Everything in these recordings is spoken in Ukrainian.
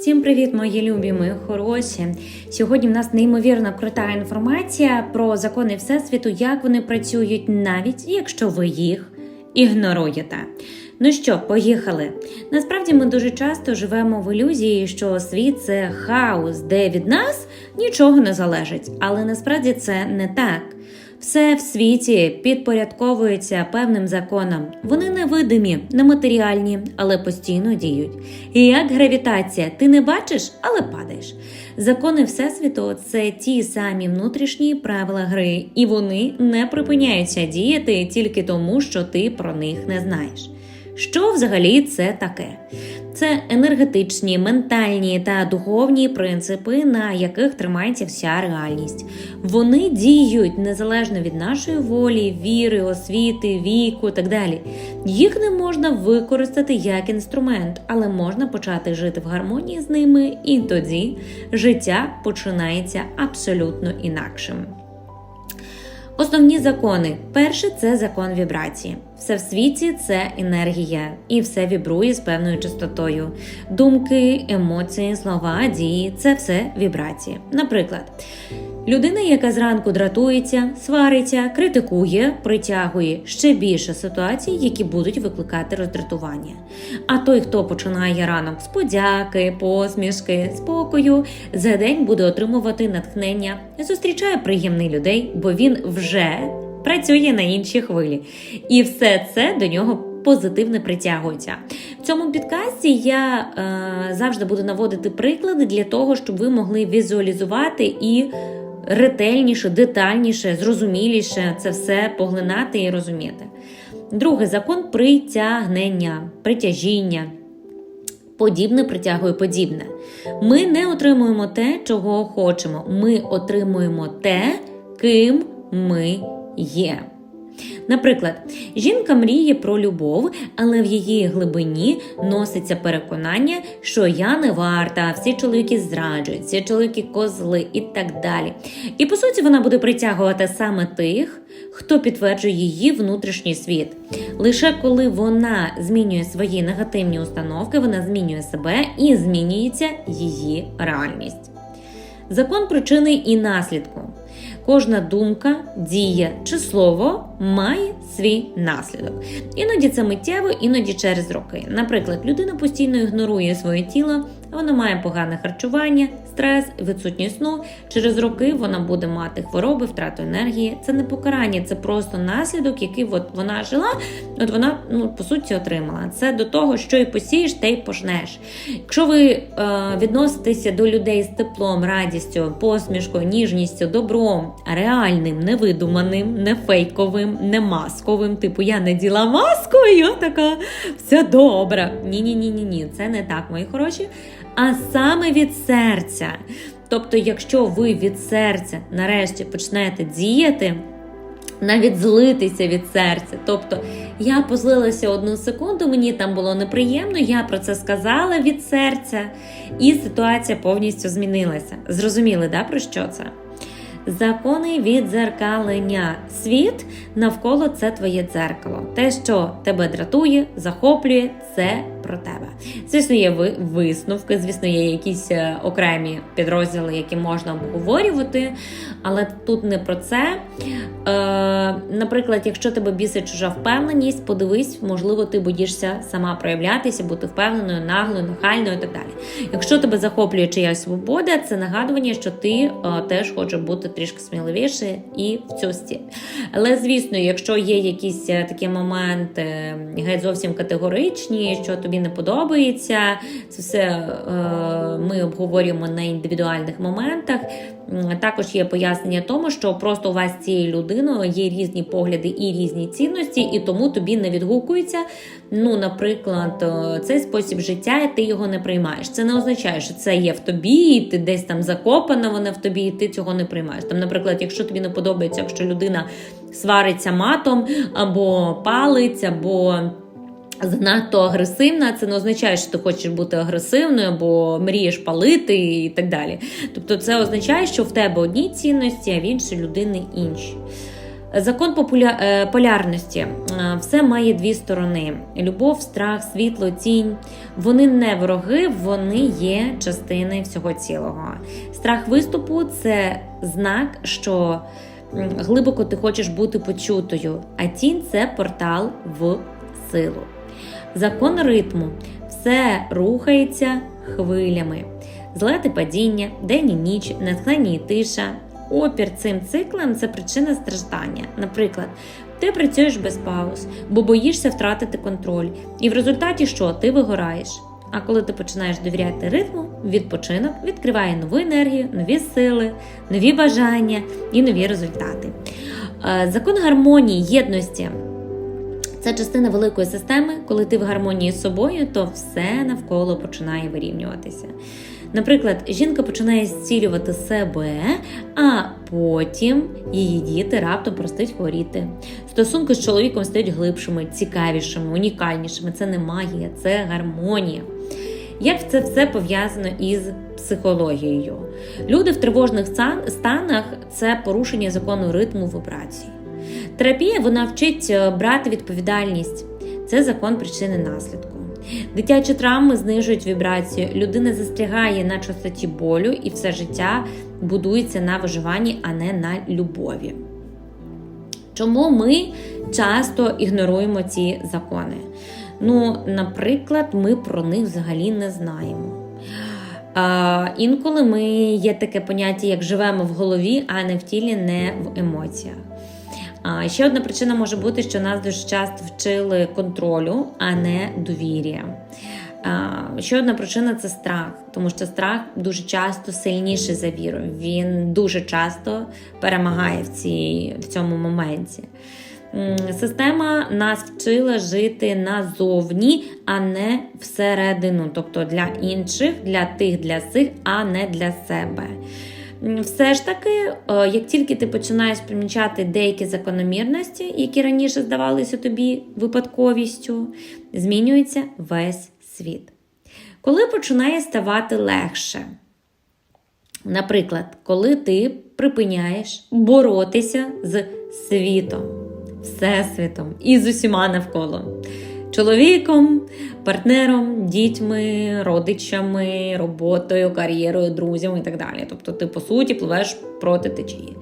Всім привіт, мої любі, хороші. Сьогодні в нас неймовірно крута інформація про закони Всесвіту, як вони працюють, навіть якщо ви їх ігноруєте. Ну що, поїхали. Насправді ми дуже часто живемо в ілюзії, що світ це хаос, де від нас нічого не залежить. Але насправді це не так. Все в світі підпорядковується певним законам. Вони невидимі, нематеріальні, але постійно діють. І як гравітація, ти не бачиш, але падаєш. Закони Всесвіту це ті самі внутрішні правила гри, і вони не припиняються діяти тільки тому, що ти про них не знаєш. Що взагалі це таке? Це енергетичні, ментальні та духовні принципи, на яких тримається вся реальність. Вони діють незалежно від нашої волі, віри, освіти, віку так далі. Їх не можна використати як інструмент, але можна почати жити в гармонії з ними, і тоді життя починається абсолютно інакшим. Основні закони. перше це закон вібрації. Все в світі це енергія, і все вібрує з певною частотою. Думки, емоції, слова, дії це все вібрації. Наприклад, людина, яка зранку дратується, свариться, критикує, притягує ще більше ситуацій, які будуть викликати роздратування. А той, хто починає ранок з подяки, посмішки, спокою, за день буде отримувати натхнення, зустрічає приємних людей, бо він вже працює на іншій хвилі. І все це до нього позитивно притягується. В цьому підкасті я е, завжди буду наводити приклади для того, щоб ви могли візуалізувати і ретельніше, детальніше, зрозуміліше це все поглинати і розуміти. Другий закон притягнення, притяжіння. Подібне притягує подібне. Ми не отримуємо те, чого хочемо. Ми отримуємо те, ким ми є. Наприклад, жінка мріє про любов, але в її глибині носиться переконання, що я не варта, всі чоловіки зраджують, всі чоловіки козли і так далі. І по суті, вона буде притягувати саме тих, хто підтверджує її внутрішній світ. Лише коли вона змінює свої негативні установки, вона змінює себе і змінюється її реальність. Закон причини і наслідку. Кожна думка, дія чи слово має свій наслідок. Іноді це миттєво, іноді через роки. Наприклад, людина постійно ігнорує своє тіло, вона має погане харчування, стрес, відсутність сну. Через роки вона буде мати хвороби, втрату енергії. Це не покарання, це просто наслідок, який от вона жила, от вона ну по суті отримала. Це до того, що і посієш, те й пожнеш. Якщо ви е, відноситеся до людей з теплом, радістю, посмішкою, ніжністю, добром, реальним, невидуманим, не фейковим, не масковим, типу я не діла маску, я така все добре. Ні, ні, ні, ні, ні, це не так, мої хороші. А саме від серця. Тобто, якщо ви від серця нарешті почнете діяти, навіть злитися від серця. Тобто я позлилася одну секунду, мені там було неприємно, я про це сказала від серця, і ситуація повністю змінилася. Зрозуміли, да, про що це? Закони відзеркалення. Світ навколо це твоє дзеркало. Те, що тебе дратує, захоплює, це про тебе. Звісно, є висновки, звісно, є якісь е, окремі підрозділи, які можна обговорювати, але тут не про це. Е, Наприклад, якщо тебе бісить чужа впевненість, подивись, можливо, ти боїшся сама проявлятися, бути впевненою, наглою, нахальною і так далі. Якщо тебе захоплює чиясь свобода, це нагадування, що ти е, теж хочеш бути трішки сміливіше і в цю стіль. Але, звісно, якщо є якісь такі моменти геть зовсім категоричні, що тобі не подобається, це все е, ми обговорюємо на індивідуальних моментах. Також є пояснення тому, що просто у вас з цією людиною є різні погляди і різні цінності, і тому тобі не відгукується. Ну, наприклад, цей спосіб життя, і ти його не приймаєш. Це не означає, що це є в тобі, і ти десь там закопана, вона в тобі, і ти цього не приймаєш. Там, наприклад, якщо тобі не подобається, якщо людина свариться матом або палить, або занадто агресивна, це не означає, що ти хочеш бути агресивною або мрієш палити і так далі. Тобто, це означає, що в тебе одні цінності, а в іншої людини інші. Закон популя... е, полярності. Е, Все має дві сторони: любов, страх, світло, тінь. Вони не вороги, вони є частиною всього цілого. Страх виступу це знак, що глибоко ти хочеш бути почутою, а тінь це портал в силу. Закон ритму все рухається хвилями. Злети падіння, день і ніч, натхнення і тиша. Опір цим циклам це причина страждання. Наприклад, ти працюєш без пауз, бо боїшся втратити контроль. І в результаті що? Ти вигораєш. А коли ти починаєш довіряти ритму, відпочинок відкриває нову енергію, нові сили, нові бажання і нові результати. Е, Закон гармонії, єдності це частина великої системи. Коли ти в гармонії з собою, то все навколо починає вирівнюватися. Наприклад, жінка починає зцілювати себе, а потім її діти раптом простить хворіти. Стосунки з чоловіком стають глибшими, цікавішими, унікальнішими. Це не магія, це гармонія. Як це все пов'язано із психологією? Люди в тривожних станах це порушення закону ритму вибрації. Терапія вона вчить е, брати відповідальність. Це закон причини наслідку. Дитячі травми знижують вібрацію. Людина застрягає на частоті болю і все життя будується на виживанні, а не на любові. Чому ми часто ігноруємо ці закони? Ну, наприклад, ми про них взагалі не знаємо. А, інколи ми є таке поняття, як живемо в голові, а не в тілі, не в емоціях. Ще одна причина може бути, що нас дуже часто вчили контролю, а не довір'я. Ще одна причина це страх, тому що страх дуже часто сильніший за віру. Він дуже часто перемагає в, цій, в цьому моменті. Система нас вчила жити назовні, а не всередину, тобто для інших, для тих, для цих, а не для себе. Все ж таки, е, як тільки ти починаєш помічати деякі закономірності, які раніше здавалися тобі випадковістю, змінюється весь світ. Коли починає ставати легше, наприклад, коли ти припиняєш боротися з світом, всесвітом і з усіма навколо. Чоловіком, партнером, дітьми, родичами, роботою, кар'єрою, друзями і так далі. Тобто ти, по суті, пливеш проти течії.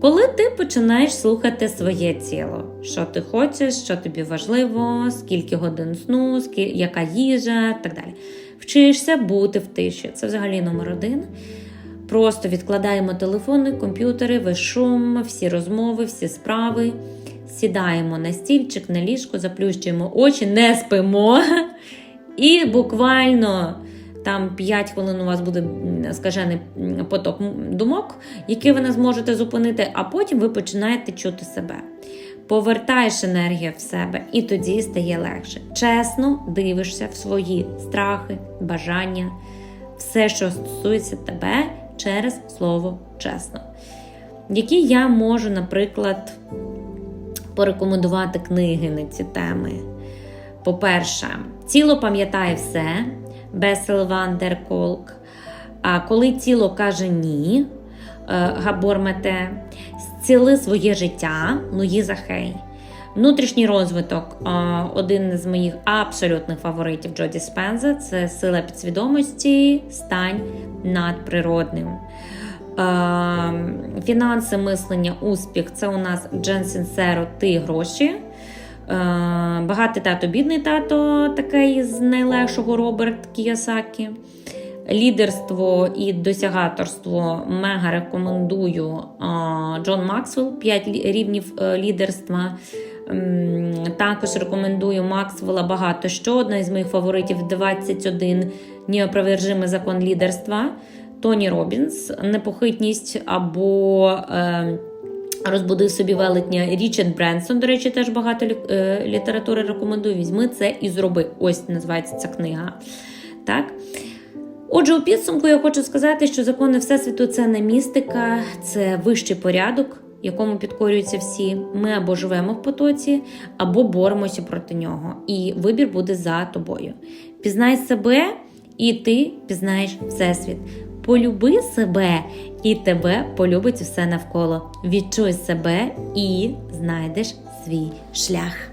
Коли ти починаєш слухати своє тіло, що ти хочеш, що тобі важливо, скільки годин сну, скі- яка їжа, так далі. Вчишся бути в тиші. Це взагалі номер один. Просто відкладаємо телефони, комп'ютери, весь шум, всі розмови, всі справи. Сідаємо на стільчик, на ліжко, заплющуємо очі, не спимо. І буквально там 5 хвилин у вас буде скажений поток думок, які ви не зможете зупинити, а потім ви починаєте чути себе. Повертаєш енергію в себе, і тоді стає легше. Чесно дивишся в свої страхи, бажання, все, що стосується тебе через слово чесно. Які я можу, наприклад, порекомендувати книги на ці теми. По-перше, тіло пам'ятає все, Бесел Ван Колк. А коли тіло каже ні, е, Габор Мете, зціли своє життя, Луї Захей. Внутрішній розвиток е, один з моїх абсолютних фаворитів Джоді Спенза це сила підсвідомості, стань надприродним. Фінанси, мислення, успіх це у нас Джен Сінсеро, ти гроші. Багатий тато, бідний тато, такий з найлегшого Роберт Кіосакі. Лідерство і досягаторство мега рекомендую Джон Максвелл, 5 рівнів е, лідерства. Також рекомендую Максвелла багато що. Одна із моїх фаворитів 21 неопровержимий закон лідерства. Тоні Робінс, непохитність або е, розбудив собі велетня Річард Бренсон. До речі, теж багато лі- е, літератури рекомендую. Візьми це і зроби. Ось називається ця книга. Так? Отже, у підсумку я хочу сказати, що закони Всесвіту це не містика, це вищий порядок, якому підкорюються всі. Ми або живемо в потоці, або боремося проти нього. І вибір буде за тобою. Пізнай себе, і ти пізнаєш Всесвіт. Полюби себе, і тебе полюбить все навколо. Відчуй себе і знайдеш свій шлях.